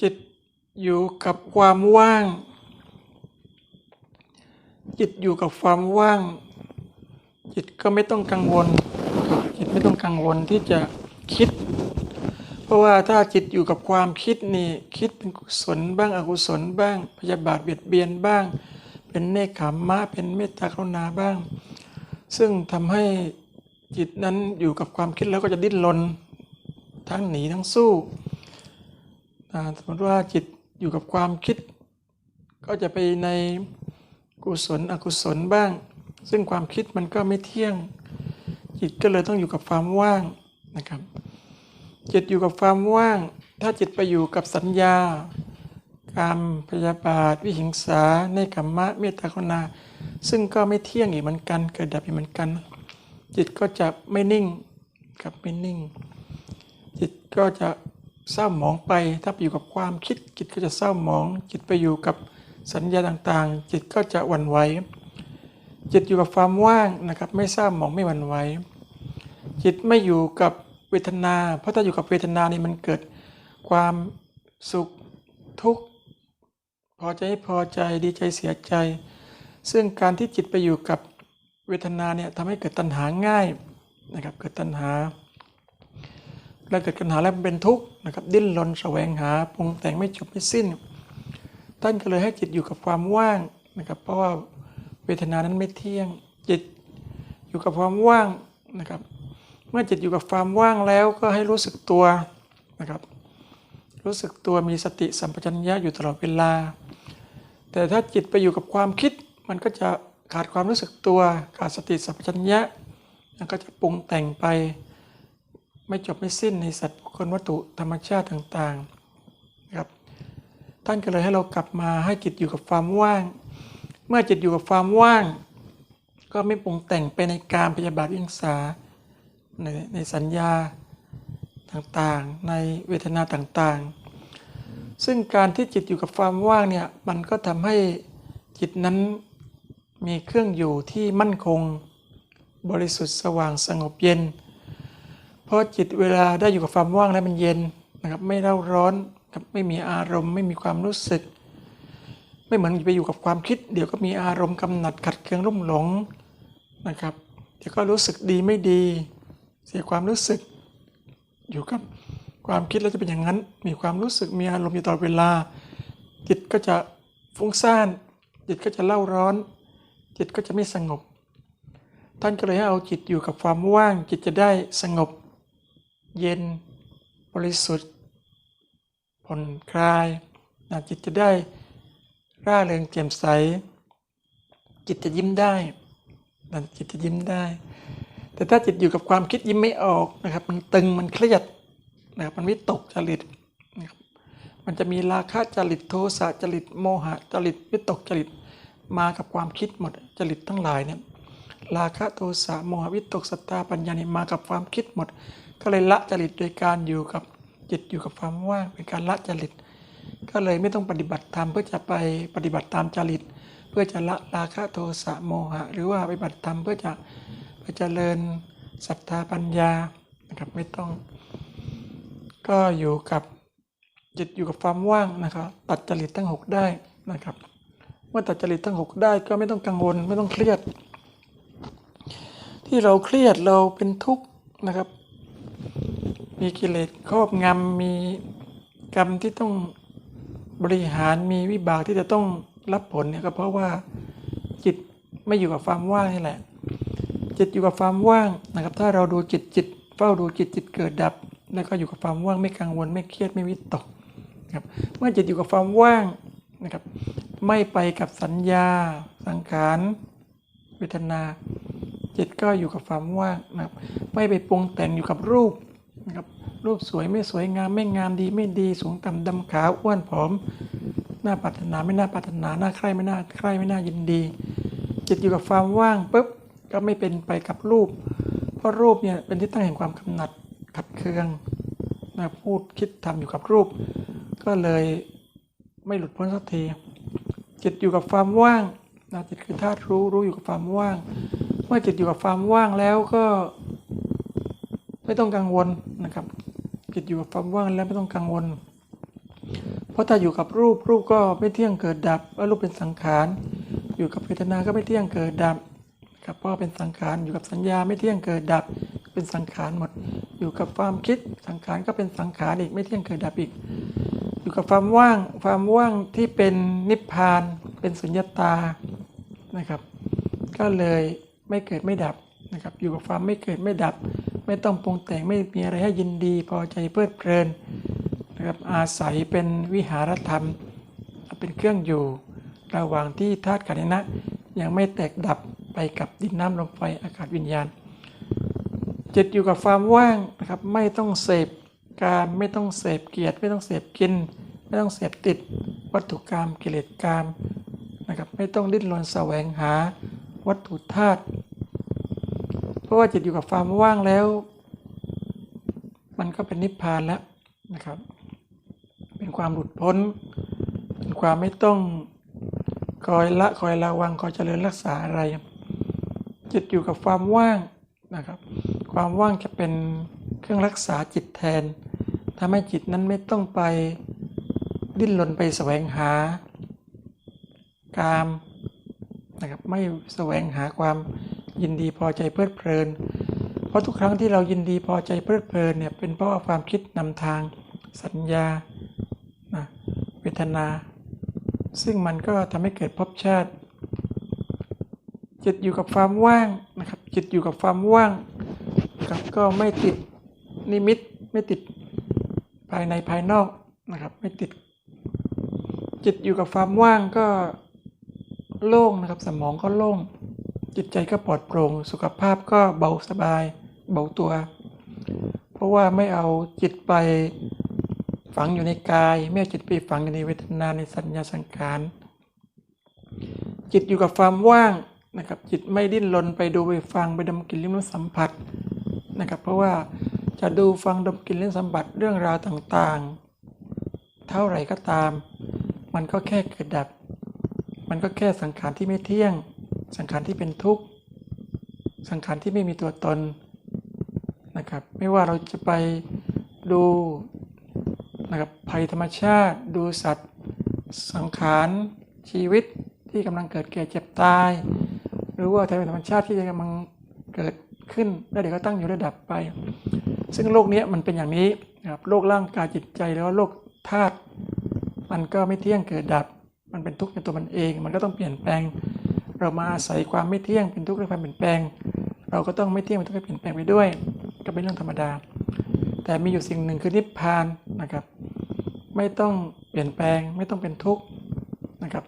จิตอยู่กับความว่าง จิตอยู่กับความว่าง จิตก็ไม่ต้องกังวล จิตไม่ต้องกังวลที่จะคิด เพราะว่าถ้าจิตอยู่กับความคิดนี่คิดเป็นกุศลบ้างอกุศลบ้าง พยาบาทเบียดเบียนบ้าง เป็นเนคขมมะเป็นเมตตากรุณาบ้าง ซึ่งทำให้จิตนั้นอยู่กับความคิดแล้วก็จะดิ้นรนทั้งหนีทั้งสู้ สมมติว่าจิตอยู่กับความคิด ก็จะไปในกุศลอกุศลบ้าง ซึ่งความคิดมันก็ไม่เที่ยง จิตก็เลยต้องอยู่กับความว่างนะครับ จิตอยู่กับความว่าง ถ้าจิตไปอยู่กับสัญญา กรรมพยาบาท วิหิงสาในกรรมะเมตตากรุณาซึ่งก็ไม่เที่ยงอีกเหมือนกัน เกิดดับอีกเหมือนกัน จิตก็จะไม่นิ่งกับไม่นิ่ง จิตก็จะ เศร้าหมองไป ถ้าไปอยู่กับความคิดจิตก็จะเศร้าหมอง จิตไปอยู่กับสัญญาต่างๆ จิตก็จะวันไหวจิตอยู่กับความว่างนะครับ ไม่เศร้าหมองไม่วันไหวจิตไม่อยู่กับเวทนา เพราะถ้าอยู่กับเวทนานี่มันเกิดความสุขทุกข์พอใจไม่พอใจดีใจเสียใจ ซึ่งการที่จิตไปอยู่กับเวทนาเนี่ยทำให้เกิดตัณหาง่ายนะครับ เกิดตัณหา แล้วเกิดปัญหาแล้วมันเป็นทุกข์นะครับ ดิ้นรนแสวงหาปรุงแต่งไม่จบไม่สิ้น ท่านก็เลยให้จิตอยู่กับความว่างนะครับ เพราะว่าเวทนานั้นไม่เที่ยง จิตอยู่กับความว่างนะครับ เมื่อจิตอยู่กับความว่างแล้วก็ให้รู้สึกตัวนะครับ รู้สึกตัวมีสติสัมปชัญญะอยู่ตลอดเวลา แต่ถ้าจิตไปอยู่กับความคิด มันก็จะขาดความรู้สึกตัว ขาดสติสัมปชัญญะมันก็จะปรุงแต่งไป ไม่จบไม่สิ้นในสัตว์บุคคลวัตถุธรรมชาติต่างๆครับท่านก็เลยให้เรากลับมาให้จิตอยู่กับความว่าง เมื่อจิตอยู่กับความว่าง ก็ไม่ปรุงแต่งไปในการพยาบาทวิหิงสาในในสัญญาต่างๆ ในเวทนาต่างๆ ซึ่งการที่จิตอยู่กับความว่างเนี่ยมันก็ทำให้จิตนั้นมีเครื่องอยู่ที่มั่นคง บริสุทธิ์สว่างสงบเย็น เพราะจิตเวลาได้อยู่กับความว่างแล้วมันเย็นนะครับไม่เร่าร้อนกับไม่มีอารมณ์ ไม่มีความรู้สึก ไม่เหมือนไปอยู่กับความคิด เดี๋ยวก็มีอารมณ์กำหนัดขัดเคืองรุ่มหลงนะครับเดี๋ยวก็รู้สึกดีไม่ดี เสียความรู้สึก อยู่กับความคิดแล้วจะเป็นอย่างนั้น มีความรู้สึกมีอารมณ์อยู่ตลอดเวลา จิตก็จะฟุ้งซ่าน จิตก็จะเล่าร้อน จิตก็จะไม่สงบ ท่านก็เลยให้เอาจิตอยู่กับความว่าง จิตจะได้สงบ เย็น บริสุทธิ์ผ่อนคลายนะจิตจะได้ร่าเริงแจ่มใส จิตจะยิ้มได้นะจิตจะยิ้มได้ แต่ถ้าจิตอยู่กับความคิดยิ้มไม่ออกนะครับ มันตึงมันเครียดนะครับมันวิตกจริตนะครับมันจะมีราคะจริตโทสะจริตโมหะจริตวิตกจริตมากับความคิดหมดจริตทั้งหลายเนี่ยราคะโทสะโมหะวิตกสัตตาปัญญานี่มากับความคิดหมด ก็เลยละจริตโดยการอยู่กับจิตอยู่กับความว่างเป็นการละจริต ก็เลยไม่ต้องปฏิบัติธรรมเพื่อจะไปปฏิบัติตามจริต เพื่อจะละราคะโทสะโมหะ หรือว่าปฏิบัติธรรมเพื่อจะไปเจริญศรัทธาปัญญานะครับไม่ต้อง ก็อยู่กับจิตอยู่กับความว่างนะครับตัดจริตทั้งหกได้นะครับ เมื่อตัดจริตทั้งหกได้ก็ไม่ต้องกังวลไม่ต้องเครียด ที่เราเครียดเราเป็นทุกข์นะครับ มีกิเลสครอบงำมีกรรมที่ต้องบริหารมีวิบากที่จะต้องรับผลเนี่ยก็เพราะว่าจิตไม่อยู่กับความว่างนี่แหละ จิตอยู่กับความว่างนะครับ ถ้าเราดูจิตจิตเฝ้าดูจิตจิตเกิดดับ แล้วก็อยู่กับความว่างไม่กังวลไม่เครียดไม่วิตกนะครับเมื่อจิตอยู่กับความว่างนะครับ ไม่ไปกับสัญญา สังขารเวทนา จิตก็อยู่กับความว่างนะครับ ไม่ไปปรุงแต่งอยู่กับรูป รูปสวยไม่สวยงามไม่งามดีไม่ดีสูงต่ำดำขาวอ้วนผอมน่าปรารถนาไม่น่าปรารถนาน่าใคร่ไม่น่าใคร่ไม่น่ายินดี จิตอยู่กับความว่างปุ๊บก็ไม่เป็นไปกับรูป เพราะรูปเนี่ยเป็นที่ตั้งแห่งความกำหนัดขัดเคืองนะพูดคิดทำอยู่กับรูป ก็เลยไม่หลุดพ้นสักทีจิตอยู่กับความว่างนะจิตคือธาตุรู้รู้อยู่กับความว่าง เมื่อจิตอยู่กับความว่างแล้วก็ ไม่ต้องกังวลนะครับ จิตอยู่กับความว่างแล้วไม่ต้องกังวล เพราะถ้าอยู่กับรูปรูปก็ไม่เที่ยงเกิดดับว่ารูปเป็นสังขาร อยู่กับเวทนาก็ไม่เที่ยงเกิดดับครับเพราะว่าเป็นสังขารอยู่กับสัญญาไม่เที่ยงเกิดดับ เป็นสังขารหมด อยู่กับความคิดสังขารก็เป็นสังขารอีกไม่เที่ยงเกิดดับอีก อยู่กับความว่างความว่างที่เป็นนิพพาน เป็นสุญญตานะครับ ก็เลยไม่เกิดไม่ดับนะครับ อยู่กับความไม่เกิดไม่ดับ ไม่ต้องปรุงแต่งไม่มีอะไรให้ยินดีพอใจเพลิดเพลินนะครับอาศัยเป็นวิหารธรรม เป็นเครื่องอยู่ ระหว่างที่ธาตุขันธ์นะ ยังไม่แตกดับไปกับดินน้ำลมไฟอากาศวิญญาณ จิตอยู่กับความว่างนะครับไม่ต้องเสพกามไม่ต้องเสพเกียรติไม่ต้องเสพกิน ไม่ต้องเสพติดวัตถุกรรมกิเลสกรรมนะครับไม่ต้องดิ้นรนแสวงหาวัตถุธาตุ เพราะว่าจิตอยู่กับความว่างแล้ว มันก็เป็นนิพพานแล้วนะครับ เป็นความหลุดพ้น เป็นความไม่ต้องคอยละคอยระวังคอยเจริญรักษาอะไร จิตอยู่กับความว่างนะครับ ความว่างจะเป็นเครื่องรักษาจิตแทนทำให้จิตนั้นไม่ต้องไปดิ้นรนไปแสวงหากามนะครับไม่แสวงหาความ ยินดีพอใจเพลิดเพลิน เพราะทุกครั้งที่เรายินดีพอใจเพลิดเพลินเนี่ยเป็นเพราะว่าความคิดนำทางสัญญาเวทนา ซึ่งมันก็ทำให้เกิดภพชาติ จิตอยู่กับความว่างนะครับ จิตอยู่กับความว่างครับก็ไม่ติดนิมิตไม่ติดภายในภายนอกนะครับ ไม่ติด จิตอยู่กับความว่างก็โล่งนะครับ สมองก็โล่ง จิตใจก็ปลอดโปร่ง สุขภาพก็เบาสบาย เบาตัว เพราะว่าไม่เอาจิตไปฝังอยู่ในกาย ไม่เอาจิตไปฝังอยู่ในเวทนาในสัญญาสังขารจิตอยู่กับความว่างนะครับ จิตไม่ดิ้นรนไปดูไปฟังไปดมกลิ่นลิ้มรสสัมผัสนะครับ เพราะว่าจะดูฟังดมกลิ่นลิ้มสัมผัสเรื่องราวต่างๆ เท่าไหร่ก็ตาม มันก็แค่เกิดดับ มันก็แค่สังขารที่ไม่เที่ยง สังขารที่เป็นทุกข์ สังขารที่ไม่มีตัวตนนะครับ ไม่ว่าเราจะไปดูนะครับภัยธรรมชาติ ดูสัตว์ สังขารชีวิตที่กำลังเกิดแก่เจ็บตาย หรือว่าภัยธรรมชาติที่กำลังเกิดขึ้นแล้วเดี๋ยวก็ตั้งอยู่ระดับไป ซึ่งโลกนี้มันเป็นอย่างนี้นะครับโลกร่างกายจิตใจแล้วโลกธาตุมันก็ไม่เที่ยงเกิดดับ มันเป็นทุกข์ในตัวมันเอง มันก็ต้องเปลี่ยนแปลง เรามาอาศัยความไม่เที่ยงเป็นทุกข์ในความเปลี่ยนแปลง เราก็ต้องไม่เที่ยงเป็นทุกข์ในเปลี่ยนแปลงไปด้วย ก็เป็นเรื่องธรรมดา แต่มีอยู่สิ่งหนึ่งคือนิพพานนะครับ ไม่ต้องเปลี่ยนแปลง ไม่ต้องเป็นทุกข์นะครับ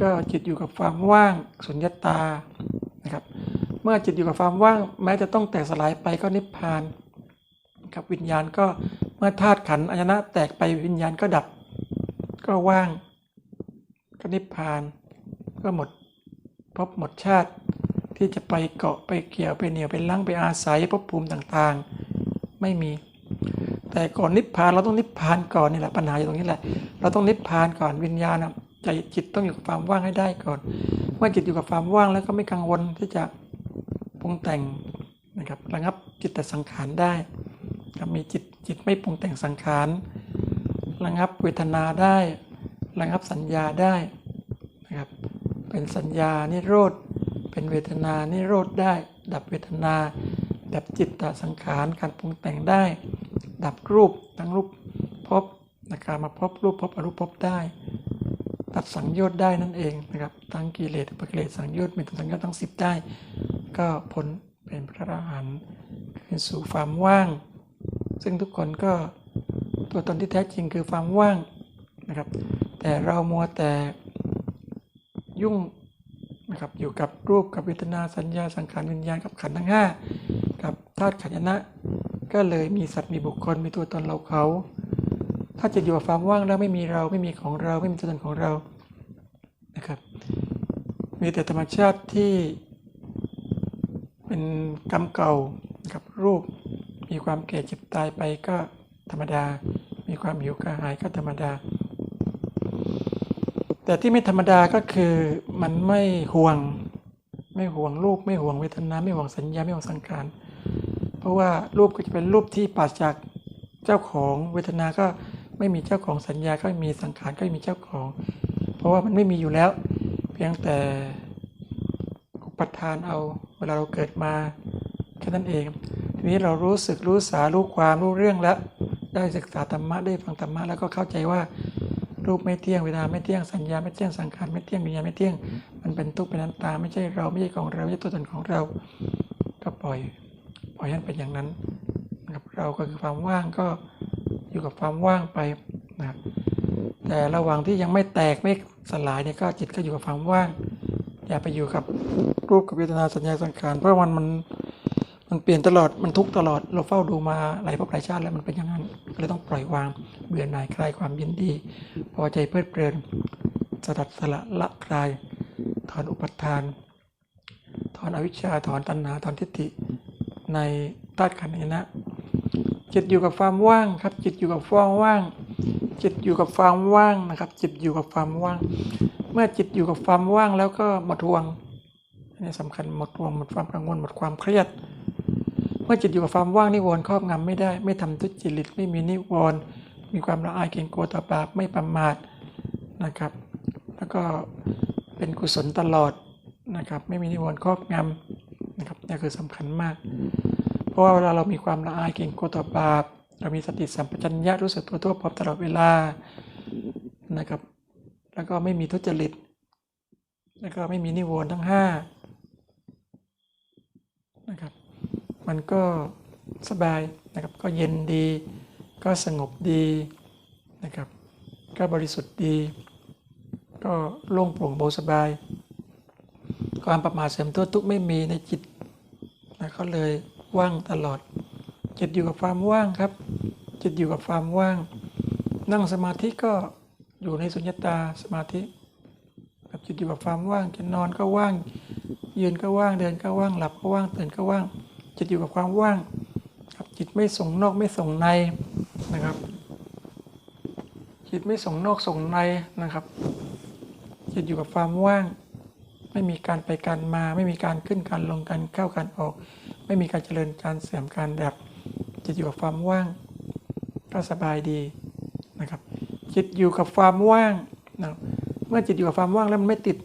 ก็จิตอยู่กับความว่างสุญญตานะครับ เมื่อจิตอยู่กับความว่าง แม้จะต้องแตกสลายไปก็นิพพานครับวิญญาณก็เมื่อธาตุขันธ์อายนะแตกไปวิญญาณก็ดับ ก็ว่างก็นิพพานก็หมด ภพหมดชาติ ที่จะไปเกาะไปเกี่ยวไปเหนียวไปลังไปอาศัยภพภูมิต่างๆ ไม่มี แต่ก่อนนิพพานเราต้องนิพพานก่อนนี่แหละปัญหาอยู่ตรงนี้แหละ เราต้องนิพพานก่อนวิญญาณอะใจจิตต้องอยู่กับความว่างให้ได้ก่อนเมื่อจิตอยู่กับความว่างแล้วก็ไม่กังวลที่จะปรุงแต่งนะครับระงับจิตแต่สังขารได้ครับมีจิตจิตไม่ปรุงแต่งสังขารระงับเวทนาได้ระงับสัญญาได้ เป็นสัญญานิโรธ เป็นเวทนานิโรธได้ ดับเวทนา ดับจิตตสังขารการปรุงแต่งได้ ดับรูปทั้งรูปภพนะครับมาพบรูปภพอรูปภพได้ตัดสังโยชน์ได้นั่นเองนะครับทั้งกิเลสอุปกิเลสสังโยชน์เป็นสังโยชน์ทั้งสิบได้ ก็พ้นเป็นพระอรหันต์คืนสู่ความว่าง ซึ่งทุกคนก็ตัวตนที่แท้จริงคือความว่างนะครับแต่เรามัวแต่ ยุ่งนะครับอยู่กับรูปกับเวทนาสัญญาสังขารวิญญาณกับขันธ์ทั้งห้ากับธาตุขันธ์นะ ก็เลยมีสัตว์มีบุคคลมีตัวตนเราเขา ถ้าจะอยู่กับความว่างแล้วไม่มีเราไม่มีของเราไม่มีตัวตนของเรานะครับมีแต่ธรรมชาติที่เป็นกรรมเก่านะครับรูป มีความแก่เจ็บตายไปก็ธรรมดา มีความหิวกระหายก็ธรรมดา แต่ที่ไม่ธรรมดาก็คือมันไม่ห่วงไม่ห่วงรูปไม่ห่วงเวทนาไม่ห่วงสัญญาไม่ห่วงสังขารเพราะว่ารูปก็จะเป็นรูปที่ปราศจากเจ้าของเวทนาก็ไม่มีเจ้าของสัญญาก็ไม่มีสังขารก็ไม่มีเจ้าของ เพราะว่ามันไม่มีอยู่แล้ว เพียงแต่อุปทานเอาเวลาเราเกิดมาแค่นั้นเอง ทีนี้เรารู้สึกรู้สารู้ความรู้เรื่องแล้วได้ศึกษาธรรมะได้ฟังธรรมะแล้วก็เข้าใจว่า รูปไม่เที่ยงเวลาไม่เที่ยงสัญญาไม่เที่ยงสังขารไม่เที่ยงวิญญาณไม่เที่ยง มันเป็นทุกข์เป็นนัตตาไม่ใช่เราไม่ใช่ของเราไม่ใช่ตัวตนของเรา ก็ปล่อย ปล่อยให้มันเป็นอย่างนั้นนะครับเราก็คือความว่างก็อยู่กับความว่างไปนะครับแต่ระหว่างที่ยังไม่แตกไม่สลายเนี่ยก็จิตก็อยู่กับความว่าง อย่าไปอยู่กับรูปกับเวทนาสัญญาสังขารเพราะมันมันมันเปลี่ยนตลอดมันทุกตลอดเราเฝ้าดูมาหลายภพหลายชาติแล้วมันเป็นอย่างนั้นก็เลยต้องปล่อยวาง บื่อหน่ายคลายความยินดี พอใจเพลิดเพลินสลัดสละละคลาย ถอนอุปทาน ถอนอวิชชาถอนตัณหาถอนทิฏฐิในธาตุขันธ์นี้นะ จิตอยู่กับความว่างครับ จิตอยู่กับความว่าง จิตอยู่กับความว่างนะครับ จิตอยู่กับความว่าง เมื่อจิตอยู่กับความว่างแล้วก็หมดห่วงอันนี้สำคัญหมดห่วงหมดความกังวลหมดความเครียด เมื่อจิตอยู่กับความว่างนิวรณ์ครอบงำไม่ได้ ไม่ทำทุจริตไม่มีนิวรณ์ มีความละอายเกรงกลัวต่อบาปไม่ประมาทนะครับ แล้วก็เป็นกุศลตลอดนะครับ ไม่มีนิวรณ์ครอบงำนะครับนี่คือสำคัญมาก เพราะว่าเวลาเรามีความละอายเกรงกลัวต่อบาป เรามีสติสัมปชัญญะรู้สึกตัวทั่วพร้อมตลอดเวลานะครับ แล้วก็ไม่มีทุจริต แล้วก็ไม่มีนิวรณ์ทั้งห้านะครับ มันก็สบายนะครับ ก็เย็นดี ก็สงบดีนะครับ ก็บริสุทธิ์ดี ก็โล่งโปร่งเบาสบาย ความประมาทเสริมตัวทุกไม่มีในจิตนะก็เลยว่างตลอด จิตอยู่กับความว่างครับ จิตอยู่กับความว่าง นั่งสมาธิก็อยู่ในสุญญตาสมาธิกับจิตอยู่กับความว่างจะนอนก็ว่าง ยืนก็ว่างเดินก็ว่างหลับก็ว่างตื่นก็ว่าง จิตอยู่กับความว่างครับจิตไม่ส่งนอกไม่ส่งใน นะครับ จิตไม่ส่งนอกส่งในนะครับ จิตอยู่กับความว่าง ไม่มีการไปการมา ไม่มีการขึ้นการลงการเข้าการออก ไม่มีการเจริญการเสื่อมการดับ จิตอยู่กับความว่าง ก็สบายดีนะครับ จิตอยู่กับความว่างนะเมื่อจิตอยู่กับความว่างแล้วมันไม่ติด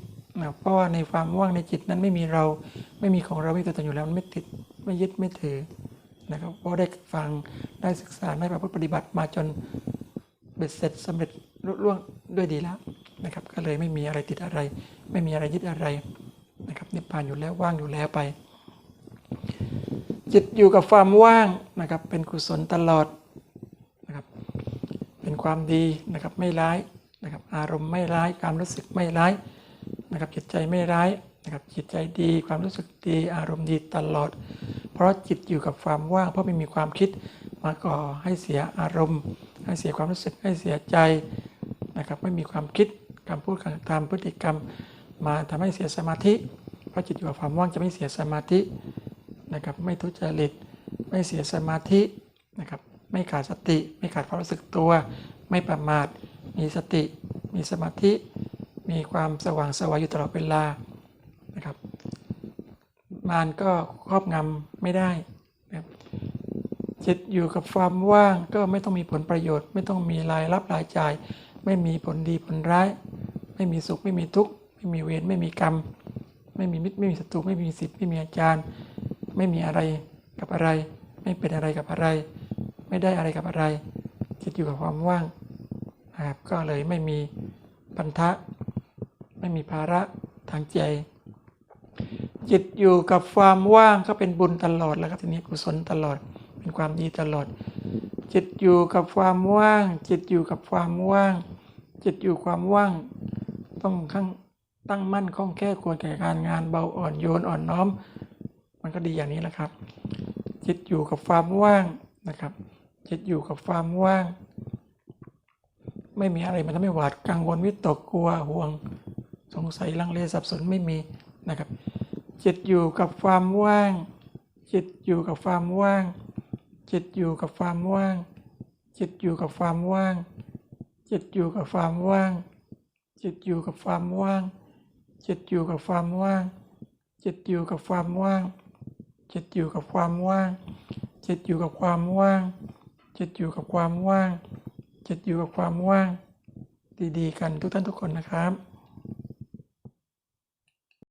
นะเพราะว่าในความว่างในจิตนั้นไม่มีเราไม่มีของเราไม่มีตัวตนอยู่แล้วมันไม่ติดไม่ยึดไม่ถือนะครับเพราะได้ฟัง ได้ศึกษาได้ประพฤติปฏิบัติมาจนเบ็ดเสร็จสำเร็จรุ่ล่วงด้วยดีแล้วนะครับ ก็เลยไม่มีอะไรติดอะไร ไม่มีอะไรยึดอะไรนะครับนิพพานอยู่แล้วว่างอยู่แล้วไป จิตอยู่กับความว่างนะครับเป็นกุศลตลอดนะครับเป็นความดีนะครับไม่ร้ายนะครับอารมณ์ไม่ร้ายความรู้สึกไม่ร้ายนะครับจิตใจไม่ร้ายนะครับจิตใจดีความรู้สึกดีอารมณ์ดีตลอด เพราะจิตอยู่กับความว่าง เพราะไม่มีความคิด มาก่อให้เสียอารมณ์ ให้เสียความรู้สึกให้เสียใจนะครับไม่มีความคิดการพูดการทำพฤติกรรม มาทำให้เสียสมาธิเพราะจิตอยู่กับความว่างจะไม่เสียสมาธินะครับไม่ทุจริตไม่เสียสมาธินะครับไม่ขาดสติ ไม่ขาดความรู้สึกตัว ไม่ประมาท มีสติ มีสมาธิ มีความสว่างสวายอยู่ตลอดเวลานะครับมารก็ครอบงำไม่ได้ จิตอยู่กับความว่างก็ไม่ต้องมีผลประโยชน์ ไม่ต้องมีรายรับรายจ่าย ไม่มีผลดีผลร้าย ไม่มีสุขไม่มีทุกข์ไม่มีเวรไม่มีกรรม ไม่มีมิตรไม่มีศัตรูไม่มีสิทธิ์ไม่มีอาจารย์ ไม่มีอะไรกับอะไร ไม่เป็นอะไรกับอะไร ไม่ได้อะไรกับอะไร จิตอยู่กับความว่างนะครับก็เลยไม่มีพันธะไม่มีภาระทางใจ จิตอยู่กับความว่างก็เป็นบุญตลอดแล้วครับทีนี้กุศลตลอด เป็นความดีตลอด จิตอยู่กับความว่าง จิตอยู่กับความว่าง จิตอยู่ความว่าง ต้องข้างตั้งมั่นคล่องแค่ควรแก่การงานเบาอ่อนโยนอ่อนน้อม มันก็ดีอย่างนี้แหละครับ จิตอยู่กับความว่างนะครับ จิตอยู่กับความว่าง ไม่มีอะไรมันทำให้หวาดกังวลวิตกกลัวห่วง สงสัยลังเลสับสนไม่มีนะครับ จิตอยู่กับความว่าง จิตอยู่กับความว่าง จิตอยู่กับความว่าง จิตอยู่กับความว่าง จิตอยู่กับความว่าง จิตอยู่กับความว่าง จิตอยู่กับความว่าง จิตอยู่กับความว่าง จิตอยู่กับความว่าง จิตอยู่กับความว่าง จิตอยู่กับความว่าง จิตอยู่กับความว่าง ดีๆ กันทุกท่านทุกคนนะครับ